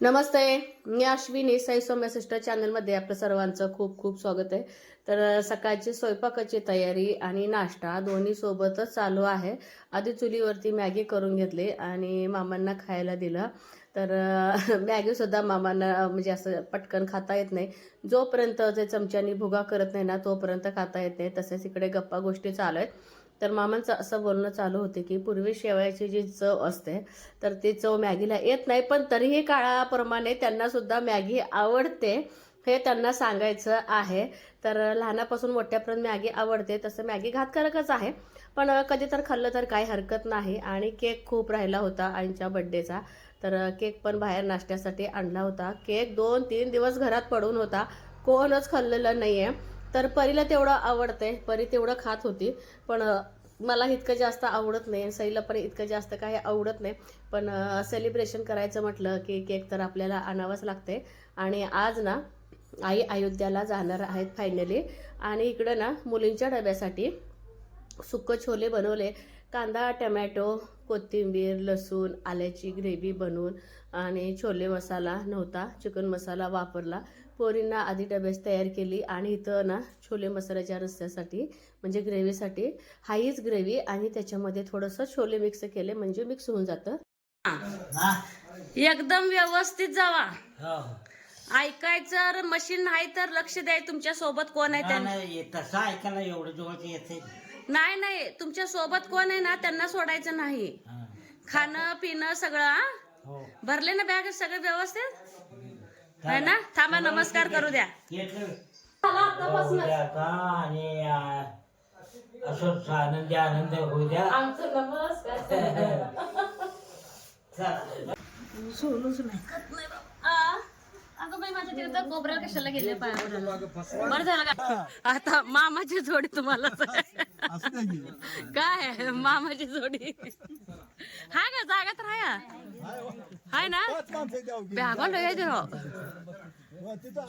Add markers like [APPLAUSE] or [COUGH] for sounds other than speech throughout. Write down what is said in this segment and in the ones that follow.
नमस्ते मी अश्विनी साई सौम्य सिस्टर चॅनलमध्ये आपलं सर्वांचं खूप खूप स्वागत आहे. तर सकाळची स्वयंपाकाची तयारी आणि नाश्ता दोन्ही सोबतच चालू आहे. आधी चुलीवरती मॅगी करून घेतली आणि मामांना खायला दिलं. तर [LAUGHS] मॅगीसुद्धा मामांना म्हणजे असं पटकन खाता येत नाही. जोपर्यंत जे चमच्यानी भुगा करत नाही ना तोपर्यंत खाता येत नाही. तसेच इकडे गप्पा गोष्टी चालू आहेत. तर मामांचं असं बोलणं चालू होते की पूर्वी शेवयाची जी चव असते तर ती चव मॅगीला येत नाही पण तरीही काळाप्रमाणे त्यांना सुद्धा मॅगी आवडते हे त्यांना सांगायचं आहे. तर लहानापासून मोठ्यापर्यंत मॅगी आवडते तसं मॅगी घातकारकच आहे. पण कधी तर खाल्लं तर काही हरकत नाही आणि केक खूप राहिला होता आईच्या बड्डेचा. तर केक पण बाहेर नाश्त्यासाठी आणला होता. केक दोन तीन दिवस घरात पडून होता. कोणच खाल्लेलं नाही आहे तर परीला तेवढं आवडतंय. परी तेवढं खात होती. पण मला इतकं जास्त आवडत नाही. सईला पण इतकं जास्त काही आवडत नाही. पण सेलिब्रेशन करायचं म्हटलं की केक तर आपल्याला आणावंच लागते आणि आज ना आई अयोध्याला जाणार आहेत फायनली आणि इकडं ना मुलींच्या डब्यासाठी सुक्क छोले बनवले. कांदा टमॅटो कोथिंबीर लसूण आल्याची ग्रेव्ही बनवून आणि छोले मसाला नव्हता चिकन मसाला वापरला. पोरींना आधी डब्यास तयार केली आणि इथं ना छोले मसाल्याच्या रस्त्यासाठी म्हणजे ग्रेव्हीसाठी हाईच ग्रेव्ही आणि त्याच्यामध्ये थोडंसं छोले मिक्स केले म्हणजे मिक्स होऊन जातं. एकदम व्यवस्थित जावा. हो. ऐकायचं मशीन नाही तर लक्ष द्याय तुमच्यासोबत कोण आहे त्यांना नाही तसं ऐकायला एवढं जवळच येते नाही नाही. तुमच्यासोबत कोण आहे ना त्यांना सोडायचं नाही. खाणं पिणं सगळं हा? हो. भरले ना बॅग सगळं व्यवस्थित? आहे ना? थांबा नमस्कार करू द्या घेतलं होऊ द्या का आणि आ, असंच आनंदी होऊ द्या. [LAUGHS] अगं बाई माझ्या तिथं कोबरा कशाला गेले पायावर बरं झालं का? आता मामाची जोडी तुम्हाला काय मामाची जोडी. हाय का? जागा तर हाय हाय ना बॅगल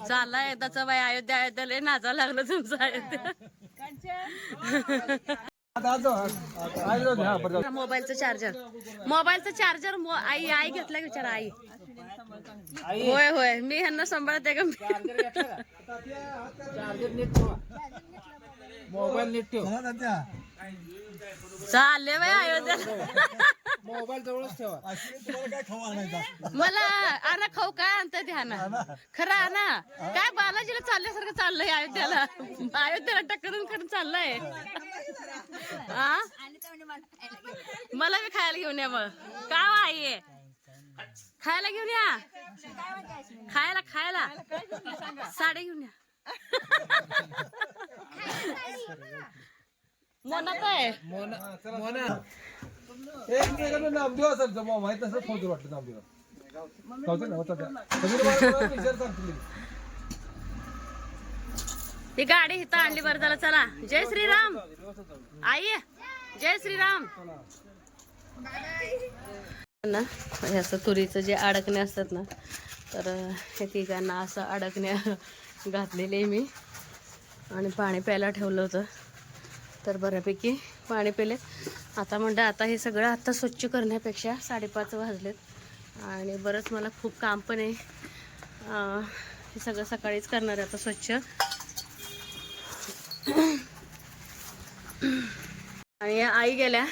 चाललाय एकदाच बाई अयोध्या अयोध्या लय नाचा लागलं तुमचं अयोध्या. मोबाईलचं चार्जर मोबाईलचं चार्जर आई आई घेतला विचार आई. होय होय. मी ह्यांना सांभाळते का मोबाईल नीट ठेव. चालले बाई अयोध्या मोबाईल जवळच ठेवा. मला आणा खाऊ काय आणतं ध्यान खरं आणा. काय बालाजीला चालल्यासारखं चाललंय अयोध्याला? अयोध्याला टक्करून करून चाललंय. आ? मला बी खायला घेऊन या मग. का हो आई? खायला घेऊन या? खायला खायला. साडी घेऊन या. मोनात मोना मोना. एक मिनिट नामदेव असेल माहीत नसेल फोन नामदेव ही गाडी इथं आणली बरं त्याला चला. जय श्रीराम. आई जय श्रीराम. ना हे असं तुरीचं जे अडकणे असतात ना तर हे तिघांना असं अडकण्या घातलेले मी. आणि पाणी प्यायला ठेवलं होतं. तर बऱ्यापैकी पाणी पिले. आता म्हणलं आता हे सगळं आत्ता स्वच्छ करण्यापेक्षा साडेपाच वाजलेत. आणि बरंच मला खूप काम पण आहे. हे सगळं सकाळीच करणार आहे आता स्वच्छ. आणि आई गेल्या.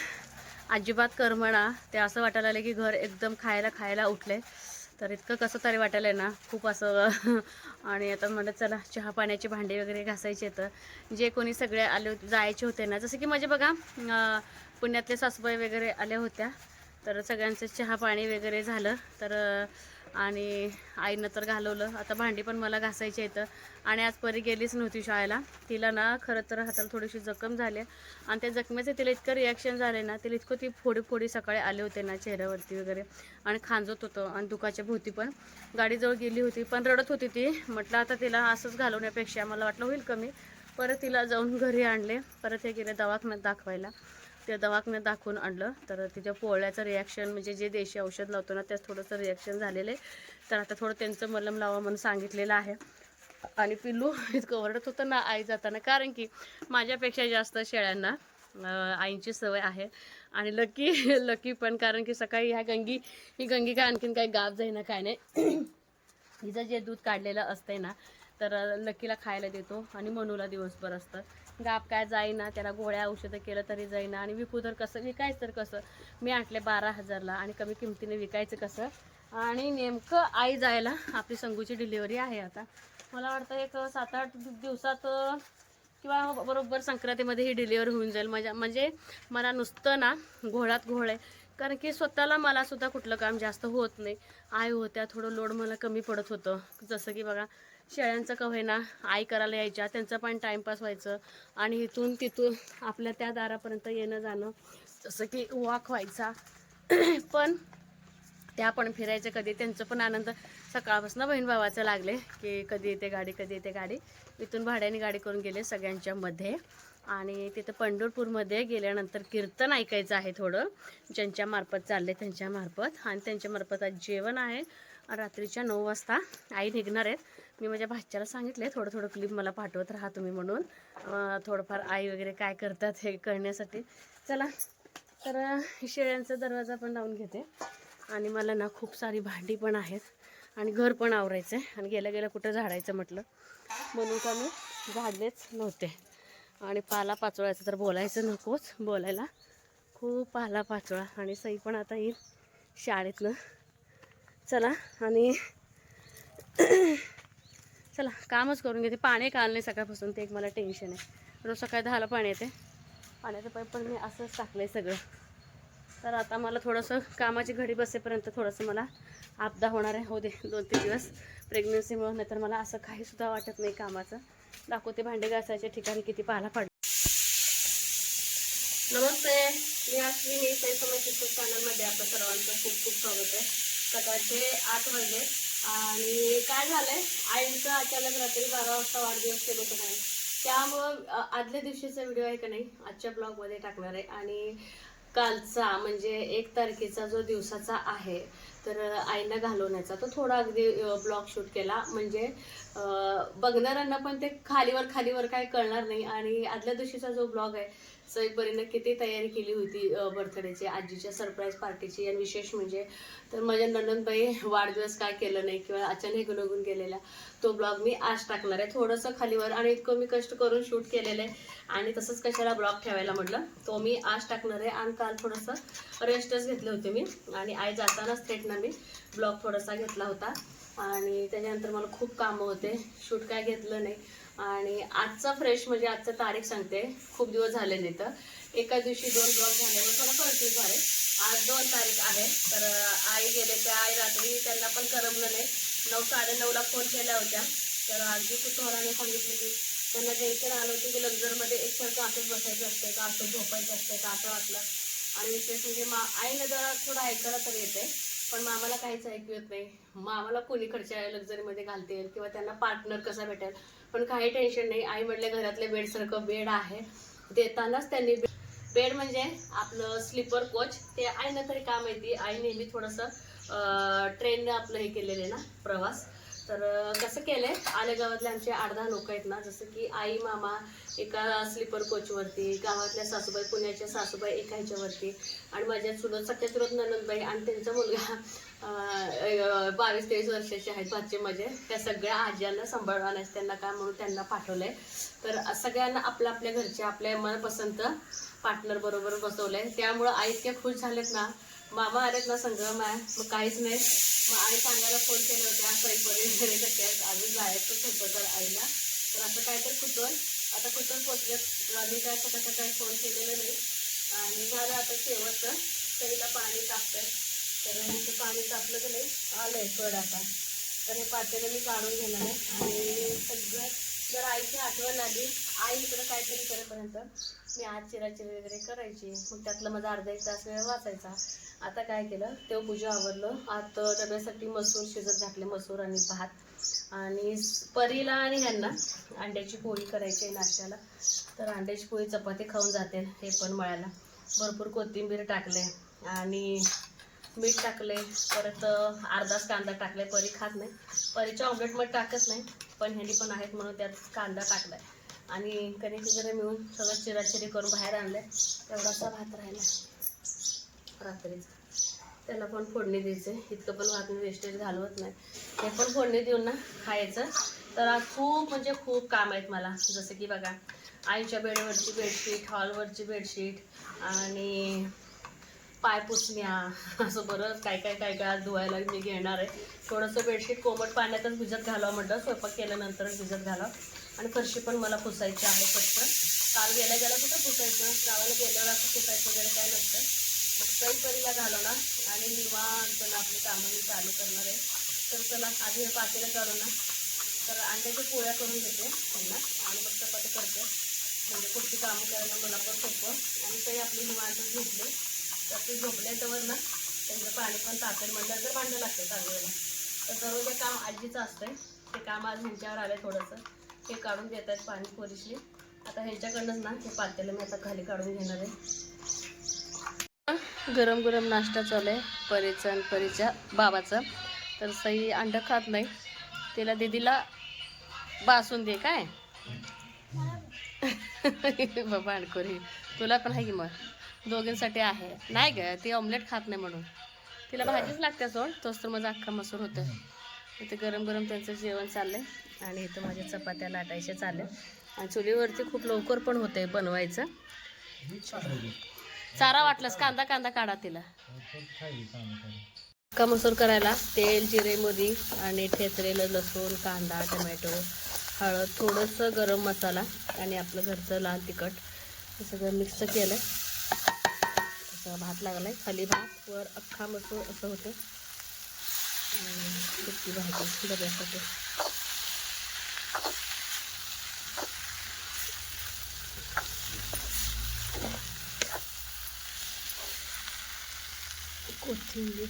अजिबात करमणा ते असं वाटायला लागलं की घर एकदम खायला खायला उठले. तर इतकं कसं तरी वाटायला ना खूप असं. [LAUGHS] आणि आता म्हणलं चला चहा पाण्याची भांडी वगैरे घासायचे तर जे कोणी सगळे आले होते जायचे होते ना जसं की माझे बघा पुण्यातले सासूबाई वगैरे आल्या होत्या. तर सगळ्यांचं चहा पाणी वगैरे झालं. तर आणि आईनं तर घालवलं. आता भांडी पण मला घासायची येतं आणि आज परी गेलीच नव्हती शाळेला. तिला ना खरं तर हाताला थोडीशी जखम झाली आणि त्या जखमेचं तिला इतकं रिॲक्शन झाले ना तिला इतकं ती फोडी फोडी सकाळी आले होते ना चेहऱ्यावरती वगैरे. आणि खांजत होतं आणि दुखाच्या भोवती पण. गाडीजवळ गेली होती पण रडत होती ती. म्हटलं आता तिला असंच घालवण्यापेक्षा मला वाटलं होईल कमी. परत तिला जाऊन घरी आणले. परत हे गेले दवाखान्यात दाखवायला. ते दवाखान्यात दाखवून आणलं. तर तिच्या पोळ्याचं रिॲक्शन म्हणजे जे देशी औषध लावतो ना त्यात थोडंसं रिॲक्शन झालेलं आहे. तर आता थोडं त्यांचं मलम लावा म्हणून सांगितलेलं आहे. आणि पिल्लू इतकं ओरडत होतं ना आई जाताना. कारण की माझ्यापेक्षा जास्त शेळ्यांना आईंची सवय आहे. आणि लकी लकी पण कारण की सकाळी ह्या गंगी ही गंगी काय आणखीन काही गाव जाईना काय नाही. [CLEARS THROAT] हिचं जे दूध काढलेलं असतंय ना तर लकीला खायला देतो आणि मनूला दिवसभर असतं. गाप काय जाईना त्याला गोळ्या औषधं केलं तरी जाईना आणि विकू तर कसं विकायचं तर कसं. मी आटले बारा हजारला आणि कमी किमतीने विकायचं कसं. आणि नेमकं आई जायला आपली संगूची डिलिव्हरी आहे आता. मला वाटतं एक सात आठ दिवसात किंवा बरोबर संक्रांतीमध्ये ही डिलिव्हरी होऊन जाईल. माझ्या म्हणजे मला नुसतं ना घोळात घोळ आहे. कारण की स्वतःला मला सुद्धा कुठलं काम जास्त होत नाही. आई होत्या थोडं लोड मला कमी पडत होतं. जसं की बघा शेळ्यांचं का होईना आई करायला यायच्या त्यांचं पण टाईमपास व्हायचं. आणि इथून तिथून आपल्या त्या दारापर्यंत येणं जाणं जसं की वॉक व्हायचा. [CLEARS THROAT] पण त्या पण फिरायचं कधी त्यांचं पण आनंद. सकाळपासून बहीण भावाचं लागले की कधी येते गाडी कधी येते गाडी. इथून भाड्याने गाडी करून गेले सगळ्यांच्यामध्ये आणि तिथं पंढरपूरमध्ये गेल्यानंतर कीर्तन ऐकायचं आहे थोडं. ज्यांच्या मार्फत चालले त्यांच्या मार्फत. आणि त्यांच्या मार्फत आज जेवण आहे. रात्रीच्या नऊ वाजता आई निघणार आहेत. मी माझ्या भाच्याला सांगितले थोडं थोडं क्लिप मला पाठवत राहा तुम्ही म्हणून. थोडंफार आई वगैरे काय करतात हे करण्यासाठी. चला तर शेळ्यांचा दरवाजा पण लावून घेते. आणि मला ना खूप सारी भांडी पण आहेत. आणि घर पण आवरायचं आहे आणि गेल्या गेल्या कुठं झाडायचं म्हटलं. म्हणून का मी झाडलेच नव्हते. आणि पाला पाचोळ्याचं तर बोलायचं नकोच बोलायला. खूप पाला पाचोळा आणि सई पण आता येईल शाळेतनं. चला आणि [CLEARS THROAT] चला कामच करून घेते. पाणी काल नाही सकाळपासून ते एक मला टेन्शन आहे. रोज सकाळी दहाला पाणी येते. पाण्याचं पाईप पण मी असंच टाकलं आहे सगळं. तर आता मला थोडंसं कामाची घडी बसेपर्यंत थोडंसं मला आपदा होणार आहे. हो दे दोन तीन दिवस प्रेग्नन्सीमुळं नाहीतर मला असं काहीसुद्धा वाटत नाही कामाचं. दाखवते भांडे घासायच्या ठिकाणी किती पाला पडला. नमस्ते मी अश्विनी सैसमशिष्ट चॅनलमध्ये आपलं सर्वांचं खूप खूप स्वागत आहे. सकाळचे आठ वाजले आणि काय झालंय? आईचं अचानक रात्री बारा वाजता वाढदिवस केलं होतं नाही त्यामुळं आदल्या दिवशीचा व्हिडिओ आहे का नाही आजच्या ब्लॉगमध्ये टाकणार आहे. आणि कालचा म्हणजे एक तारखेचा जो दिवसाचा आहे तर आईना घालवण्याचा तो थोडा अगदी ब्लॉग शूट केला. म्हणजे बघणाऱ्यांना पण ते खालीवर खालीवर काय कळणार नाही. आणि आदल्या दिवशीचा जो ब्लॉग आहे सईबरीनं किती तयारी केली होती बर्थडेची आजीच्या सरप्राईज पार्टीची आणि विशेष म्हणजे तर माझ्या नंदनबाई वाढदिवस काय केलं नाही किंवा अचानक गुणगुण गेलेला तो ब्लॉग मी आज टाकणार आहे. थोडंसं खालीवर आणि इतकं मी कष्ट करून शूट केलेलं आहे. आणि तसंच कशाला ब्लॉग ठेवायला म्हटलं तो मी आज टाकणार आहे. आणि काल थोडंसं रेस्टच घेतले होते मी. आणि आई जातानाच थेट ना मी ब्लॉग थोडासा घेतला होता. आणि त्याच्यानंतर मला खूप कामं होते. शूट काय घेतलं नाही. आणि आजचा फ्रेश म्हणजे आजचा तारीख सांगते. खूप दिवस झाले नाही तर एका दिवशी दोन ब्लॉग झाल्यामुळे थोडं कन्फ्यूज झाले. आज दोन तारीख आहे. तर आई गेले त्या आई रात्री त्यांना पण करमलं नाही. नऊ साडे नऊला फोन केल्या होत्या. तर आजी कुतूहलाने सांगितलं की त्यांना टेन्शन आलं होतं की लक्झरमध्ये एकसारखं असंच बसायचं असतं का? असं झोपायचं असतं का? असं वाटलं. आणि विशेष म्हणजे मा आईनं जरा थोडं ऐकायला तर येते. पण मामाला काहीच ऐकू येत नाही. मामाला कोणीकडच्या लक्झरीमध्ये घालतील किंवा त्यांना पार्टनर कसा भेटेल? पण काही टेन्शन नाही. आई म्हटले घरातल्या बेडसारखं बेड आहे. देतानाच त्यांनी बेड म्हणजे आपलं स्लीपर कोच ते आईनं तरी का माहिती आई नेहमी थोडंसं ट्रेनने आपलं हे केलेलं आहे ना प्रवास. तर कसं केलं आले गावातले आमचे आठ दहा लोक आहेत ना जसं की आई मामा एका स्लीपर कोचवरती गावातल्या सासूबाई पुण्याच्या सासूबाई एका ह्याच्यावरती. आणि माझ्या चुलत सख्या चुलत ननंदबाई आणि त्यांचा मुलगा बावीस तेवीस वर्षाचे आहेत भाचे माझे. त्या सगळ्या आज्यांना सांभाळवानाच त्यांना काय म्हणून त्यांना पाठवलं आहे तर सगळ्यांना आपल्या आपल्या घरचे आपल्या मनपसंत पार्टनरबरोबर बसवलं आहे त्यामुळं आई इतक्या खुश झालेत ना मामा आलेत ना संग माय मग काहीच नाही. मग आई सांगायला फोन केला होता स्वयंपाक वगैरे कसे अजून जायचंच होतं तर आईला. तर असं तर कुठून आता कुठून पोचलेत आधी काय सकाळ काय फोन केलेलं नाही. आणि झालं आता शेवटचं. तरीला पाणी तापतं तर हे पाणी तापलं की नाही. आहे कड आता. तर हे पातेलं मी काढून घेणार आहे. आणि सगळं जर आईची आठवण आली. आई इकडं काहीतरी करेपर्यंत मी आज चिराचिरी वगैरे करायची. मग त्यातलं माझा अर्धा एक तास वेळ वाचायचा. आता काय केलं? तेव्हा पूजा आवरलं. आत डब्यासाठी मसूर शिजत घातले मसूर आणि भात. आणि परीला आणि ह्यांना अंड्याची पोळी करायची आहे नाश्त्याला. तर अंड्याची पोळी चपाती खाऊन जाते. हे पण मळ्याला. भरपूर कोथिंबीर टाकले. आणि मीठ टाकले परत अर्धाच कांदा टाकले परी खात नाही. परीच्या ऑमलेटमध्ये टाकत नाही पण ह्यांनी पण आहेत म्हणून त्यात कांदा टाकलाय. आणि कणिक वगैरे मिळून सगळं चिराचिरी करून बाहेर आणलंय. तेवढासा भात राहिला रात्रीचा. त्याला पण फोडणी द्यायचे इतकं पण भात वेस्टेज घालवत नाही. हे पण फोडणी देऊन ना खायचं. तर आज खूप म्हणजे खूप काम आहेत मला. जसं की बघा आईच्या बेडवरची बेडशीट हॉलवरची बेडशीट आणि पाय पुसण्या. असं बरंच काय काय काय काय आज धुवायला मी घेणार आहे. थोडंसं बेडशीट कोमट पाण्यातच भिजत घालावं म्हटलं. स्वयंपाक केल्यानंतर भिजत घालावं. आणि फरशी पण मला पुसायची आहे फक्त काल गेल्या गेल्या कुठं पुसायचं? गावाला गेल्यावर असं पुसायचं वगैरे काय नसतं. मग परीला घालवणार आणि निवांत आपली कामं मी चालू करणार आहे. तर चला आधी हे पातेलं काढू ना. तर अंड्याच्या पोळ्या करून घेते त्यांना. आणि मग चपाती करते. म्हणजे पुढची कामं करायला मला पण सोपं. आणि ते आपली निवांत झोपले. तर ते झोपल्याच्यावर ना त्यांचं पाणी पण तापेल म्हणलं तर भांडं लागतं चांगल्या तर दररोज हे काम आजीचं असतंय ते काम आज ह्यांच्यावर आहे थोडंसं. हे काढून देत आहेत पाणी पोरीशी. आता ह्याच्याकडनंच ना हे पातेलं मी आता खाली काढून घेणार आहे. गरम गरम नाश्ता चालू आहे परीचा आणि परीच्या बाबाचा. तर सई अंड खात नाही. तिला दीदीला बासून दे काय? [LAUGHS] बाबा अंडकोरी तुला पण आहे की मग? दोघींसाठी आहे. नाही ग ती ऑमलेट खात नाही म्हणून. तिला भाजीच लागते सोड. तोच तर माझा अख्खा मसूर होतं इथे गरम गरम त्यांचं जेवण चाललंय. आणि इथं माझ्या चपात्या लाटायच्या चालल्या आणि चुलीवरती खूप लवकर पण होते बनवायचं. चारा वाटलंस कांदा कांदा काढा तिला. अख्खा मसूर करायला तेल जिरे मोरी आणि ठेचलेलं लसूण कांदा टमॅटो हळद थोडंसं गरम मसाला आणि आपलं घरचं लाल तिखट. हे सगळं मिक्स केलं तसा भात लागला आहे खाली भात वर अख्खा मसूर असं होतं. आणि सुकी भाजी डब्यासाठी. कोथिंबीर.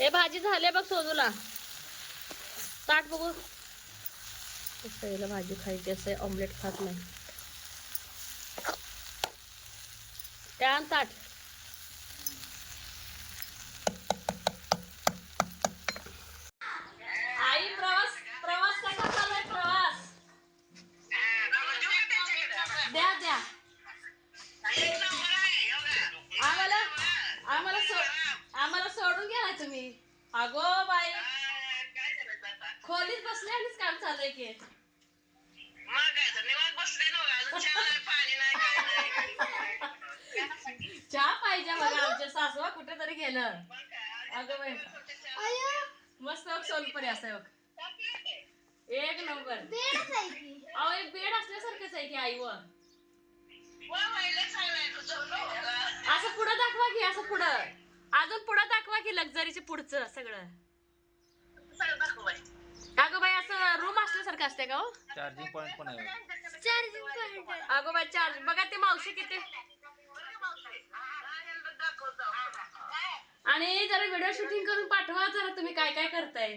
ए भाजी झाली बघ सोजूला ताट बघू. सईला भाजी खायची असं ऑमलेट खात नाही. त्यानंतर एक नंबर. अहो एक बेड असल्यासारखंच आहे की आईवर असं पुढं दाखवा की असं पुढं. अजून पुढं दाखवा की लक्झरीचे पुढचं सगळं. अगं बाई असं रूम असल्यासारखं असते का हो? चार्जिंग पॉईंट पण आहे. अगं बाई चार्ज बघा ते मावशी किती. आणि जरा व्हिडिओ शूटिंग करून पाठवा जरा तुम्ही काय काय करताय.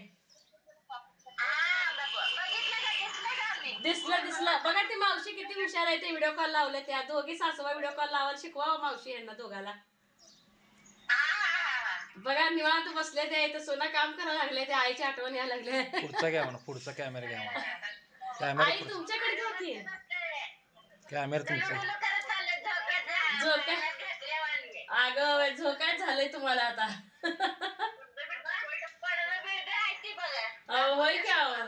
दिसलं दिसलं. बघा ते मावशी किती हुशार आहे ते व्हिडिओ कॉल लावले त्या. दोघी सासूबा व्हिडिओ कॉल लावायला शिकवा मावशी यांना दोघाला. बघा निवांत बसले ते इथं सोना काम करायला लागले ते आईची आठवण यायला लागले. पुढचा घ्या म्हणा पुढचा कॅमेरा घ्या म्हणा. कॅमेरा आई तुमच्याकडे की कॅमेरा तुमचा. झोका अगं बाई, झोकाय झालंय तुम्हाला आता. अहो होय का अहो?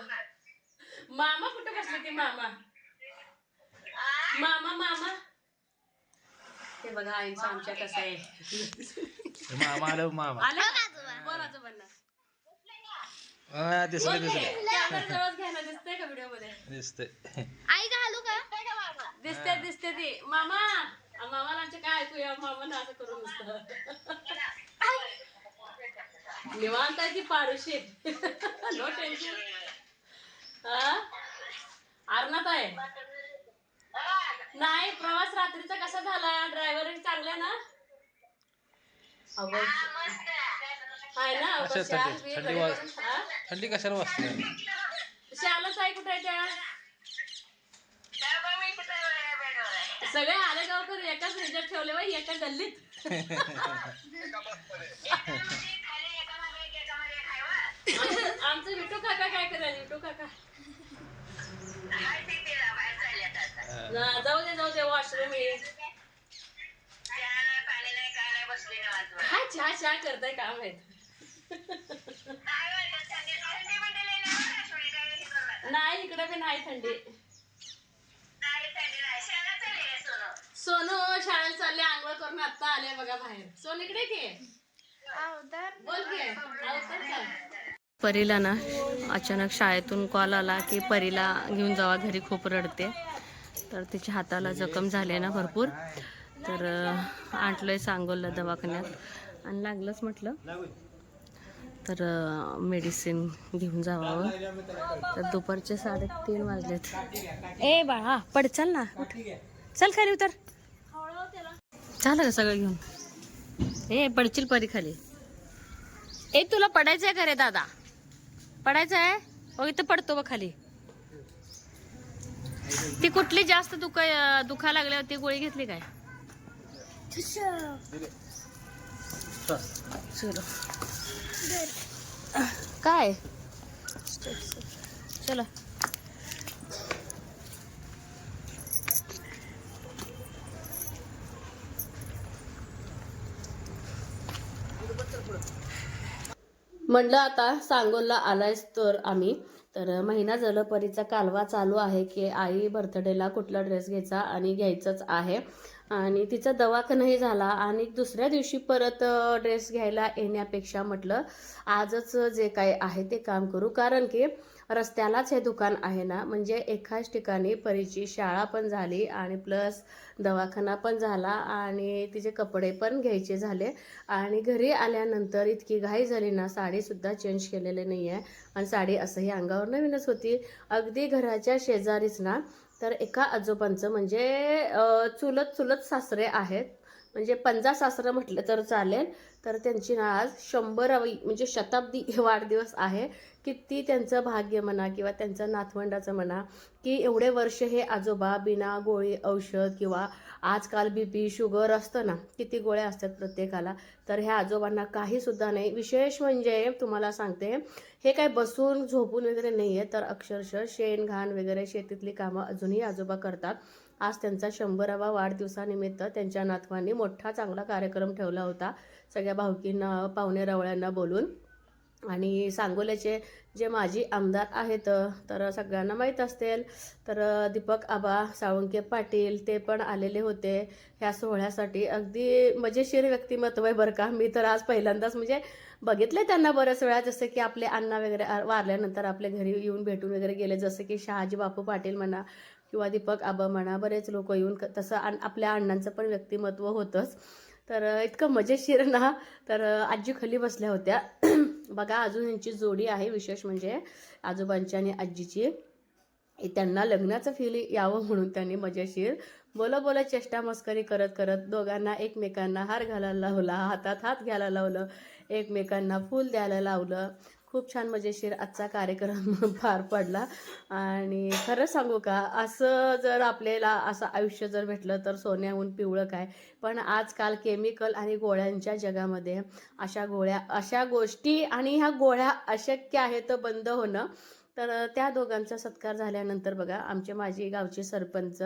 मामा कुठं बसले ते मामा? मामा मामा? ते बघा आईचं आमच्या कसं आहे. मामा आलं मामा. आले? बोलाचं बनणं हा, दिसलं दिसलं. कॅमेरा जवळ घ्या ना दिसतंय का व्हिडिओमध्ये दिसतंय. आई घालू का? दिसते दिसते ती. मामा आ, मामाला आमच्या काय ऐकूया? मामा ना असं करून नुसतं. निवांत आहे ती पारुशीत नो टेन्शन हा? अर्नात आहे. नाही प्रवास रात्रीचा कसा झाला? ड्रायव्हर चांगला ना. आहे ना थंडी- कशाला वाजते? शालच आहे कुठे आहे त्या? सगळे आले गावकर एकाच ह्याच्यात ठेवले बाई एका गल्लीत. [LAUGHS] आमचं विठू काका काय करायला विठू काका ना- जाऊ दे जाऊ दे वॉशरूम ये. हा चहा चहा करताय काम आहे. नाही इकडे बी नाही थंडी. सोनू शाळेत चालले आंघोळ करून आता आले बघा बाहेर. सोनू इकडे की. बोल परीला ना अचानक शाळेतून कॉल आला की परीला घेऊन जावा घरी खूप रडते. तर तिच्या हाताला जखम झाली ना भरपूर. तर अं, आणलंय सांगोलला दवाखान्यात. आणि लागलंच म्हटलं. तर मेडिसिन घेऊन जावावं तर दुपारचे साडेतीन वाजलेत. ए बाळा पड चल ना. उठ. चल खाली उतर. झालं का सगळं घेऊन? ए पडशील परी खाली. ए तुला पडायचंय का रे दादा? पडायचं आहे हो इथं पडतो बघ खाली. ती कुठली जास्त दुखा दुखा लागल्यावर ती गोळी घेतली काय? चलो काय? चला. म्हणलं आता सांगोलला आलायच तर आम्ही. तर महिना जलपरीचा कालवा चालू आहे की आई बर्थडेला कुठला ड्रेस घ्यायचा आणि घ्यायचंच आहे. आणि तिचा दवाखानाही झाला. आणि दुसऱ्या दिवशी परत ड्रेस घ्यायला येण्यापेक्षा म्हटलं आजच जे काही आहे ते काम करू. कारण की रस्त्यालाच हे दुकान आहे ना म्हणजे एकाच ठिकाणी परीची शाळा पण झाली आणि प्लस दवाखाना पण झाला आणि तिचे कपडे पण घ्यायचे झाले. आणि घरी आल्यानंतर इतकी घाई झाली ना साडीसुद्धा चेंज केलेली नाही आहे आणि साडी असंही अंगावर नवीनच होती. अगदी घराच्या शेजारीच ना तर एका आजोबांचं म्हणजे चुलत चुलत सासरे आहेत. म्हणजे पंजा सासरं म्हटलं तर चालेल. तर त्यांची ना आज शंभरावी म्हणजे शताब्दी [LAUGHS] वाढदिवस आहे. किती त्यांचं भाग्य म्हणा किंवा त्यांचं नातवंडाचं म्हणा की एवढे वर्ष हे आजोबा बिना गोळी औषध किंवा आजकाल बी पी शुगर असतं ना किती गोळ्या असतात प्रत्येकाला. तर ह्या आजोबांना काहीसुद्धा नाही. विशेष म्हणजे तुम्हाला सांगते हे काय बसून झोपून वगैरे नाही आहे तर अक्षरशः शेण घाण वगैरे शेतीतली कामं अजूनही आजोबा करतात. आज त्यांचा शंभरावा वाढदिवसानिमित्त त्यांच्या नातवांनी मोठा चांगला कार्यक्रम ठेवला होता. सगळ्या भावकींना पाहुणे रवळ्यांना बोलून. आणि सांगोल्याचे जे माजी आमदार आहेत तर सगळ्यांना माहीत असतील. तर दीपक आबा साळुंके पाटील ते पण आलेले होते. ह्या सोहळ्यासाठी अगदी मजेशीर व्यक्तिमत्व आहे बरं का. मी तर आज पहिल्यांदाच म्हणजे बघितले त्यांना बऱ्याच वेळा जसं की आपले अण्णा वगैरे वारल्यानंतर आपल्या घरी येऊन भेटून वगैरे गेले जसं की शहाजी बापू पाटील म्हणा किंवा दीपक आबा म्हणा बरेच लोक येऊन क- तसं आपल्या अण्णांचं पण व्यक्तिमत्व होतंच. तर इतकं मजेशीर ना. तर आजी खाली बसल्या होत्या. [CLEARS THROAT] बघा अजून यांची जोडी आहे विशेष म्हणजे आजोबांची आणि आजीची. त्यांना लग्नाचं फील यावं म्हणून त्यांनी मजेशीर बोला बोला चेष्टा मस्करी करत करत दोघांना एकमेकांना हार घालायला लावला हातात हात घ्यायला लावलं एकमेकांना फूल द्यायला लावलं. खूप छान मजेशीर आजचा कार्यक्रम [LAUGHS] पार पडला. आणि खरं सांगू का असं जर आपल्याला असं आयुष्य जर भेटलं तर सोन्याहून पिवळं काय? पण आजकाल केमिकल आणि गोळ्यांच्या जगामध्ये अशा गोळ्या अशा गोष्टी आणि ह्या गोळ्या अशक्य आहेत बंद होणं. तर त्या दोघांचा सत्कार झाल्यानंतर बघा आमचे माझी गावचे सरपंच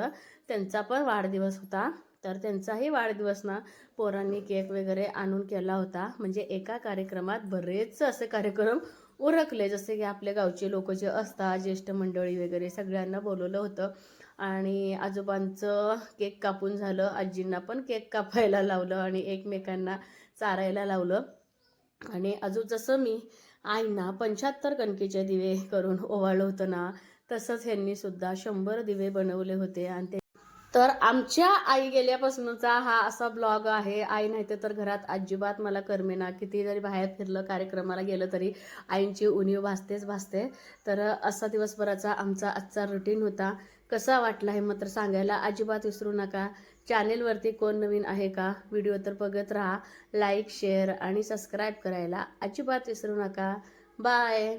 त्यांचा पण वाढदिवस होता. तर त्यांचाही वाढदिवस ना पोरांनी केक वगैरे आणून केला होता. म्हणजे एका कार्यक्रमात बरेच असे कार्यक्रम उरकले. जसे की आपले गावचे लोक जे असतात ज्येष्ठ मंडळी वगैरे सगळ्यांना बोलवलं होतं. आणि आजोबांचं केक कापून झालं आजींना पण केक कापायला लावलं आणि एकमेकांना चारायला लावलं. आणि अजून जसं मी आईंना पंच्याहत्तर कणकेचे दिवे करून ओवाळलं होतं ना तसंच ह्यांनीसुद्धा शंभर दिवे बनवले होते. आणि ते तर आमच्या आई गेल्यापासूनचा हा असा ब्लॉग आहे. आई नाही तर घरात अजिबात मला करमेना किती जरी बाहेर फिरलं कार्यक्रमाला गेलं तरी आईंची उणीव भासतेच भासते. तर असा दिवसभराचा आमचा आजचा रुटीन होता. कसा वाटला हे मात्र सांगायला अजिबात विसरू नका. चॅनेलवरती कोण नवीन आहे का? व्हिडिओ तर बघत राहा. लाईक शेअर आणि सबस्क्राईब करायला अजिबात विसरू नका. बाय